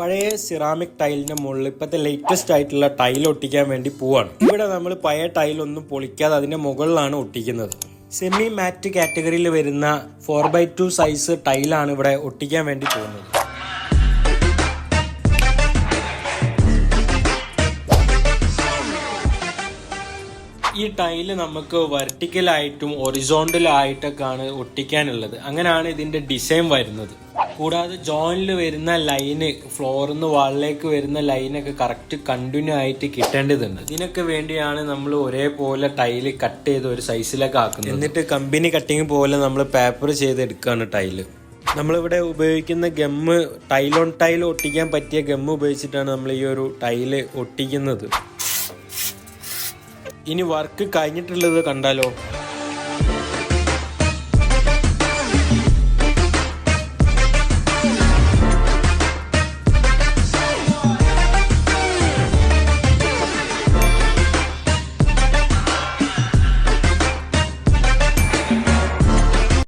പഴയ സിറാമിക് ടൈലിന്റെ മുകളിൽ ഇപ്പോഴത്തെ ലേറ്റസ്റ്റ് ആയിട്ടുള്ള ടൈൽ ഒട്ടിക്കാൻ വേണ്ടി പോവാണ്. ഇവിടെ നമ്മൾ പഴയ ടൈൽ ഒന്നും പൊളിക്കാതെ അതിന്റെ മുകളിലാണ് ഒട്ടിക്കുന്നത്. സെമി മാറ്റ് കാറ്റഗറിയിൽ വരുന്ന ഫോർ ബൈ ടു സൈസ് ടൈലാണ് ഇവിടെ ഒട്ടിക്കാൻ വേണ്ടി പോകുന്നത്. ഈ ടൈൽ നമുക്ക് വെർട്ടിക്കലായിട്ടും ഒറിസോണ്ടലായിട്ടൊക്കെയാണ് ഒട്ടിക്കാനുള്ളത്. അങ്ങനെയാണ് ഇതിന്റെ ഡിസൈൻ വരുന്നത്. കൂടാതെ ജോയിനിൽ വരുന്ന ലൈന് ഫ്ലോറിൽ നിന്ന് വാളിലേക്ക് വരുന്ന ലൈനൊക്കെ കറക്റ്റ് കണ്ടിന്യൂ ആയിട്ട് കിട്ടേണ്ടതുണ്ട്. ഇതിനൊക്കെ വേണ്ടിയാണ് നമ്മൾ ഒരേപോലെ ടൈൽ കട്ട് ചെയ്ത് ഒരു സൈസിലൊക്കെ ആക്കുന്നത്. എന്നിട്ട് കമ്പനി കട്ടിങ് പോലെ നമ്മൾ പേപ്പർ ചെയ്ത് ചെയ്തെടുക്കുകയാണ് ടൈൽ നമ്മളിവിടെ ഉപയോഗിക്കുന്ന ഗമ്മ് ടൈലോൺ ടൈൽ ഒട്ടിക്കാൻ പറ്റിയ ഗമ്മ് ഉപയോഗിച്ചിട്ടാണ് നമ്മൾ ഈ ഒരു ടൈൽ ഒട്ടിക്കുന്നത്. ഇനി വർക്ക് കഴിഞ്ഞിട്ടുള്ളത് കണ്ടാലോ?